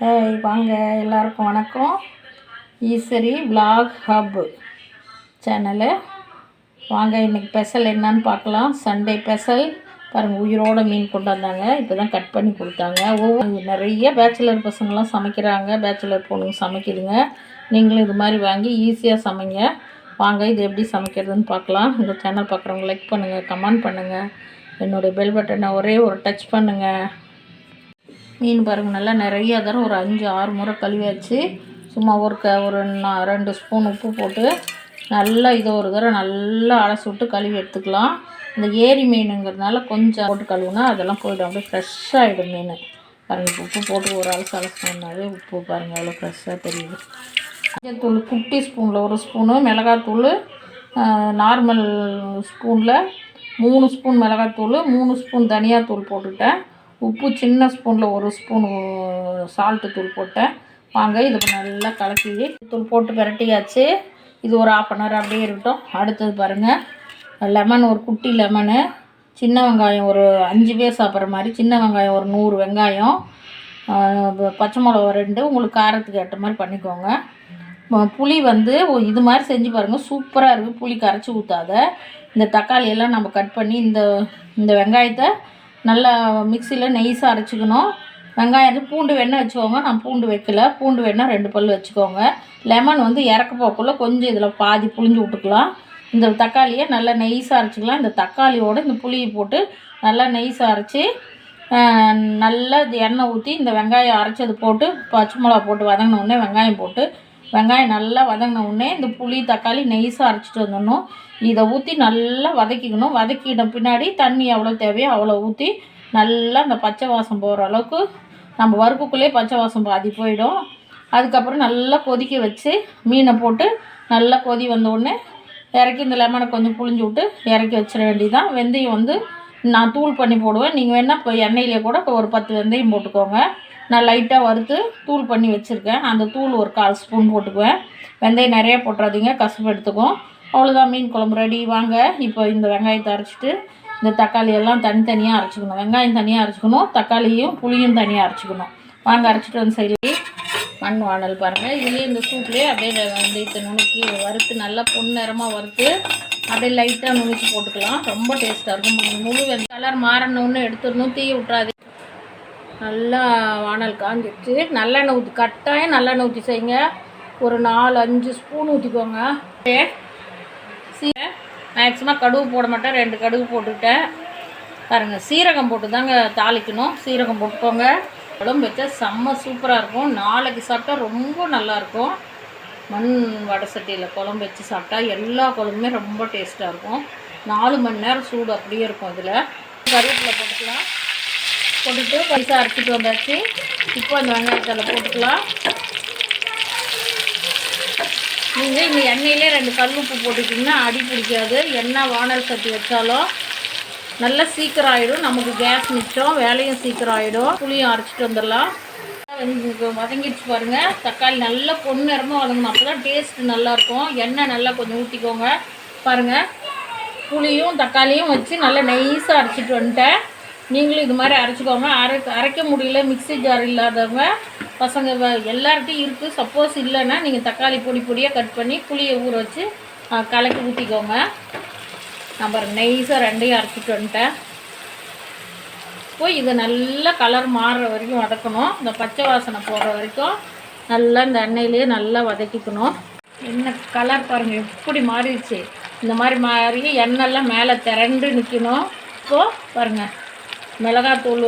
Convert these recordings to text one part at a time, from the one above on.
Hey வாங்க. எல்லாருக்கும் வணக்கம். ஈஸ்வரி vlog ஹப் சேனலு வாங்க இன்னைக்கு ஸ்பெஷல் என்னன்னு பார்க்கலாம். சண்டே ஸ்பெஷல் பாருங்கள் உயிரோட மீன் கொண்டு வந்தாங்க. இப்போ தான் கட் பண்ணி கொடுத்தாங்க. ஒவ்வொரு நிறைய பேச்சுலர் பசங்களாம் சமைக்கிறாங்க. பேச்சுலர் பொண்ணுங்க சமைக்கிதுங்க. நீங்களும் இது மாதிரி வாங்கி ஈஸியாக சமைங்க. வாங்க இது எப்படி சமைக்கிறதுன்னு பார்க்கலாம். இந்த சேனல் பார்க்குறவங்க லைக் பண்ணுங்கள் கமெண்ட் பண்ணுங்கள் என்னுடைய பெல் பட்டனை ஒரே ஒரு டச் பண்ணுங்கள் மீன் பாருங்கள் நல்லா நிறைய தரம் ஒரு அஞ்சு ஆறு முறை கழுவியாச்சு. சும்மா ஒரு க ஒரு ரெண்டு ஸ்பூன் உப்பு போட்டு நல்லா இதை ஒரு தடவை நல்லா அலசி விட்டு கழுவி எடுத்துக்கலாம். இந்த ஏரி மீனுங்கிறதுனால கொஞ்சம் போட்டு கழுவுனா அதெல்லாம் போய்டும். அப்படியே ஃப்ரெஷ்ஷாகிடும் மீன். பாருங்க உப்பு போட்டு ஒரு அலசு அலசினாலே உப்பு பாருங்கள் அவ்வளோ ஃப்ரெஷ்ஷாக தெரியுது. மஞ்சத்தூள் குட்டி ஸ்பூனில் ஒரு ஸ்பூனு மிளகாத்தூள் நார்மல் ஸ்பூனில் மூணு ஸ்பூன் மிளகாத்தூள் மூணு ஸ்பூன் தனியாத்தூள் போட்டுக்கிட்டேன். உப்பு சின்ன ஸ்பூனில் ஒரு ஸ்பூன் சால்ட்டு தூள் போட்டேன். வாங்க இது நல்லா கலக்கி தூள் போட்டு விரட்டியாச்சு இது ஒரு ஆஃப் அன் ஹவர் அப்படியே இருக்கட்டும். அடுத்தது பாருங்கள் லெமன் ஒரு குட்டி லெமனு சின்ன வெங்காயம் ஒரு அஞ்சு பேர் சாப்பிட்ற மாதிரி சின்ன வெங்காயம் ஒரு நூறு வெங்காயம் பச்சை மிளகா ரெண்டு உங்களுக்கு காரத்துக்கு ஏற்ற மாதிரி பண்ணிக்கோங்க. புளி வந்து இது மாதிரி செஞ்சு பாருங்கள் சூப்பராக இருக்குது புளி கரைச்சி ஊற்றாத இந்த தக்காளியெல்லாம் நம்ம கட் பண்ணி இந்த இந்த வெங்காயத்தை நல்லா மிக்சியில் நெய்ஸாக அரைச்சிக்கணும். வெங்காயம் பூண்டு வேணால் வச்சுக்கோங்க. நான் பூண்டு வைக்கல. பூண்டு வெண்ணெய் ரெண்டு பல் வச்சுக்கோங்க. லெமன் வந்து இறக்க போக்குள்ள கொஞ்சம் இதில் பாதி புளிஞ்சு விட்டுக்கலாம். இந்த தக்காளியை நல்லா நெய்ஸாக அரைச்சிக்கலாம். இந்த தக்காளியோடு இந்த புளியை போட்டு நல்லா நெய்ஸாக அரைச்சி நல்லா இது எண்ணெய் ஊற்றி இந்த வெங்காயம் அரைச்சது போட்டு பச்சை மிளகா போட்டு வதங்கினோடனே வெங்காயம் போட்டு வெங்காயம் நல்லா வதங்கின உடனே இந்த புளி தக்காளி நெய்ஸாக அரைச்சிட்டு வந்துடணும். இதை ஊற்றி நல்லா வதக்கிக்கணும். வதக்கின பின்னாடி தண்ணி எவ்வளோ தேவையோ அவ்வளோ ஊற்றி நல்லா அந்த பச்சை வாசம் போகிற அளவுக்கு நம்ம வறுப்புக்குள்ளேயே பச்சை வாசம் பாதி போயிடும். அதுக்கப்புறம் நல்லா கொதிக்க வச்சு மீனை போட்டு நல்லா கொதி வந்த உடனே இறக்கி இந்த லெமனை கொஞ்சம் புழிஞ்சு விட்டு இறக்கி வச்சிட வேண்டியதான் வெந்தயம் வந்து நான் தூள் பண்ணி போடுவேன். நீங்கள் வேணால் இப்போ எண்ணெயிலே கூட ஒரு பத்து வெந்தயம் போட்டுக்கோங்க. நான் லைட்டாக வறுத்து தூள் பண்ணி வச்சுருக்கேன். அந்த தூள் ஒரு கால் ஸ்பூன் போட்டுக்குவேன். வெந்தயம் நிறைய போட்டுறாதீங்க கசப்பு எடுத்துக்கும். அவ்வளோதான் மீன் குழம்பு ரெடி வாங்க இப்போ இந்த வெங்காயத்தை அரைச்சிட்டு இந்த தக்காளி எல்லாம் தனித்தனியாக அரைச்சிக்கணும். வெங்காயம் தனியாக அரைச்சிக்கணும் தக்காளியும் புளியும் தனியாக அரைச்சிக்கணும். வாங்க அரைச்சிட்டு வந்து சைடில் மண் வானல் பாருங்கள் இதுலேயே இந்த சூப்லேயே அப்படியே வெந்தயத்தை நுணுக்கி வறுத்து நல்லா பொன்னிறமாக வறுத்து அப்படியே லைட்டாக நுணுக்கி போட்டுக்கலாம். ரொம்ப டேஸ்ட்டாக இருக்கும். முழு வெந்த கலர் மாறணுன்னு எடுத்துடணும். தீ விட்றாது நல்லா வானல் காஞ்சிடுச்சு நல்லெண்ணெய் ஊற்றி கட்டாயம் நல்லெண்ணெய் ஊற்றி செய்யுங்க. ஒரு நாலு அஞ்சு ஸ்பூன் ஊற்றிக்கோங்க சீ மேக்ஸிமம் கடுகு போட மாட்டேன். ரெண்டு கடுகு போட்டுக்கிட்டேன். பாருங்கள் சீரகம் போட்டு தாங்க தாளிக்கணும். சீரகம் போட்டுக்கோங்க. குழம்பு வச்சா செம்ம சூப்பராக இருக்கும். நாளைக்கு சாப்பிட்டா ரொம்ப நல்லாயிருக்கும் மண் வடை சட்டியில் குழம்பு வச்சு சாப்பிட்டா எல்லா குழம்புமே ரொம்ப டேஸ்ட்டாக இருக்கும். நாலு மணி நேரம் சூடு அப்படியே இருக்கும் அதில். கருவேப்பிலை போட்டுக்கலாம். போட்டுட்டு பைசா அரைச்சிட்டு வந்தாச்சு. இப்போ அந்த வெங்காயத்தில் போட்டுக்கலாம். நீங்கள் இந்த எண்ணெயிலே ரெண்டு கல் உப்பு போட்டுக்கிட்டிங்கன்னா அடி பிடிக்காது. எண்ணெய் வானல் சட்டி வச்சாலும் நல்லா சீக்கிரம் ஆகிடும் நமக்கு கேஸ் மிச்சம் வேலையும் சீக்கிரம் ஆகிடும் புளியும் அரைச்சிட்டு வந்துடலாம். வதங்கிடுச்சு பாருங்க. தக்காளி நல்லா பொன்னிறமாக வதங்கணும். அப்போ தான் டேஸ்ட்டு நல்லாயிருக்கும் எண்ணெய் நல்லா கொஞ்சம் ஊற்றிக்கோங்க பாருங்கள் புளியும் தக்காளியும் வச்சு நல்லா நைஸாக அரைச்சிட்டு வந்துட்டேன். நீங்களும் இது மாதிரி அரைச்சிக்கோங்க. அரை அரைக்க முடியல மிக்ஸி ஜார் இல்லாதவங்க பசங்க எல்லார்ட்டையும் இருக்குது சப்போஸ் இல்லைன்னா நீங்கள் தக்காளி பொடி பொடியாக கட் பண்ணி புளியை ஊற வச்சு கலக்கி ஊற்றிக்கோங்க நம்ம நைஸாக ரெண்டையும் அரைச்சிட்டு வந்துட்டேன். போய் இதை நல்லா கலர் மாறுற வரைக்கும் வதக்கணும். இந்த பச்சை வாசனை போகிற வரைக்கும் நல்லா இந்த எண்ணெயிலேயே நல்லா வதக்கிக்கணும். என்ன கலர் பாருங்கள் எப்படி மாறிடுச்சு. இந்த மாதிரி மாறி எண்ணெய்லாம் மேலே திரண்டு நிற்கணும் இப்போது பாருங்கள் மிளகாத்தூள்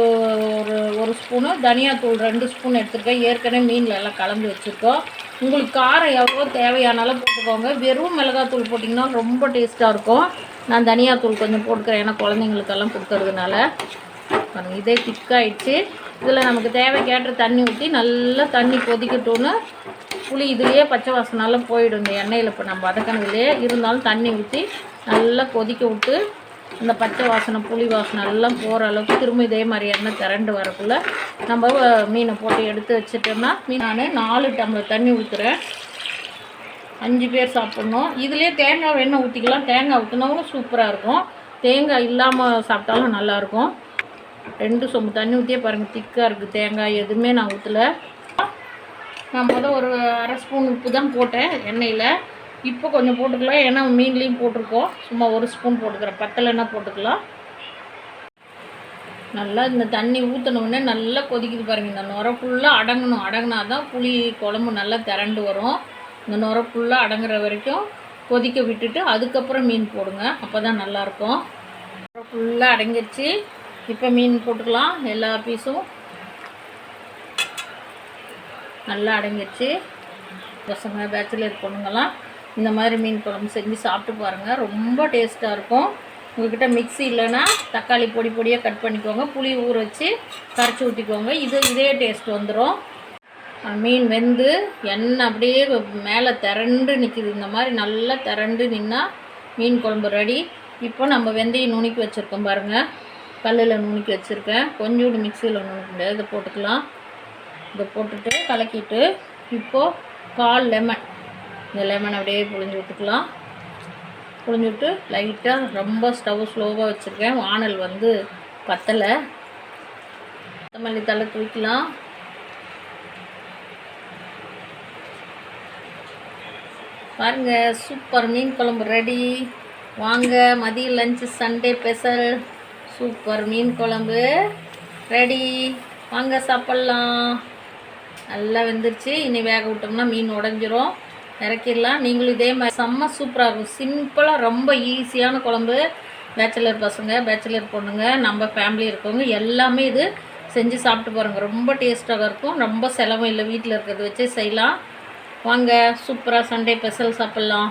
ஒரு ஒரு ஸ்பூனு தனியாத்தூள் ரெண்டு ஸ்பூன் எடுத்துருக்கேன். ஏற்கனவே மீனில் எல்லாம் கலந்து வச்சுருக்கோம். உங்களுக்கு காரம் எவ்வளோ தேவையானாலும் போட்டுக்கோங்க. வெறும் மிளகாத்தூள் போட்டிங்கன்னா ரொம்ப டேஸ்ட்டாக இருக்கும். நான் தனியாத்தூள் கொஞ்சம் போட்டுக்கிறேன். ஏன்னா குழந்தைங்களுக்கெல்லாம் கொடுக்கறதுனால. பாருங்க இதே திக்காயிடுச்சு இதில் நமக்கு தேவைக்கேற்ற தண்ணி ஊற்றி நல்லா தண்ணி கொதிக்கட்டும்னு புளி இதுலேயே பச்சை வாசனால போயிடும் இந்த எண்ணெயில். இப்போ நம்ம வதக்கினதுலேயே இருந்தாலும் தண்ணி ஊற்றி நல்லா கொதிக்க விட்டு இந்த பச்சை வாசனை புளி வாசனை எல்லாம் போகிற அளவுக்கு திரும்ப இதே மாதிரி எண்ணெய் திரண்டு வரக்குள்ள நம்ம மீனை போட்டு எடுத்து வச்சுட்டோம்னா மீன் நான் நாலு டம்ளர் தண்ணி ஊற்றுறேன் அஞ்சு பேர் சாப்பிட்ணும். இதுலேயே தேங்காய் எண்ணெய் ஊற்றிக்கலாம் தேங்காய் ஊற்றினாலும் சூப்பராக இருக்கும். தேங்காய் இல்லாமல் சாப்பிட்டாலும் நல்லாயிருக்கும் ரெண்டு சொம்பு தண்ணி ஊற்றியே பாருங்கள் திக்காக இருக்குது தேங்காய். எதுவுமே நான் ஊற்றல நான் முதல் ஒரு அரை ஸ்பூன் உப்பு தான் போட்டேன். எண்ணெயில். இப்போ கொஞ்சம் போட்டுக்கலாம். ஏன்னா மீன்லேயும் போட்டிருக்கோம். சும்மா ஒரு ஸ்பூன் போட்டுக்கிறேன். பத்தலைன்னா போட்டுக்கலாம். நல்லா இந்த தண்ணி ஊற்றினோடனே நல்லா கொதிக்குது பாருங்கள் இந்த நுர ஃபுல்லாக அடங்கணும். அடங்கினா தான் புளி குழம்பு நல்லா திரண்டு வரும். இந்த நுர ஃபுல்லாக அடங்குற வரைக்கும் கொதிக்க விட்டுட்டு அதுக்கப்புறம் மீன் போடுங்க. அப்போ தான் நல்லாயிருக்கும். நுர ஃபுல்லாக அடங்கிடுச்சு இப்போ மீன் போட்டுக்கலாம். எல்லா பீஸும் நல்லா அடங்கிடுச்சு பசங்க பேச்சுலர் பொண்ணுங்கள்லாம் இந்த மாதிரி மீன் குழம்பு செஞ்சு சாப்பிட்டு பாருங்கள் ரொம்ப டேஸ்ட்டாக இருக்கும். உங்கள்கிட்ட மிக்ஸி இல்லைன்னா தக்காளி பொடி பொடியாக கட் பண்ணிக்கோங்க. புளி ஊற வச்சு கரைச்சி ஊற்றிக்கோங்க இது இதே டேஸ்ட் வந்துடும் மீன் வெந்து எண்ணெய் அப்படியே மேலே திரண்டு நிற்கிது இந்த மாதிரி நல்லா திரண்டு நின்னா மீன் குழம்பு ரெடி இப்போ நம்ம வெந்தயம் நுணுக்கி வச்சுருக்கோம் பாருங்கள் கல்லில் நுணுக்கி வச்சுருக்கேன். கொஞ்சோண்டு மிக்சியில் நுணுக்க முடியாது இதை போட்டுக்கலாம். இதை போட்டுட்டு கலக்கிட்டு இப்போது கால் லெமன் இந்த லெமன் அப்படியே புழிஞ்சு விட்டுக்கலாம். புழிஞ்சு விட்டு லைட்டாக ரொம்ப ஸ்டவ் ஸ்லோவாக வச்சுருக்கேன். வானல் வந்து பத்தலை. கொத்தமல்லி தலை தூக்கலாம். பாருங்கள் சூப்பர் மீன் குழம்பு ரெடி வாங்க மதிய லஞ்சு சண்டே ஸ்பெஷல் சூப்பர் மீன் குழம்பு ரெடி வாங்க சாப்பிட்லாம். நல்லா வெந்துருச்சு. இனி வேக விட்டோம்னா மீன் உடஞ்சிரும். இறக்கிடலாம். நீங்களும் இதே மாதிரி செம்ம சூப்பராக இருக்கும். சிம்பிளாக ரொம்ப ஈஸியான குழம்பு. பேச்சுலர் பசங்க பேச்சுலர் பொண்ணுங்க நம்ம ஃபேமிலி இருக்கவங்க எல்லாமே இது செஞ்சு சாப்பிட்டு பாருங்கள் ரொம்ப டேஸ்ட்டாக இருக்கும். ரொம்ப செலவும் இல்லை. வீட்டில் இருக்கிறத வச்சே செய்யலாம். வாங்க சூப்பராக சண்டே ஸ்பெஷல் சாப்பிட்லாம்.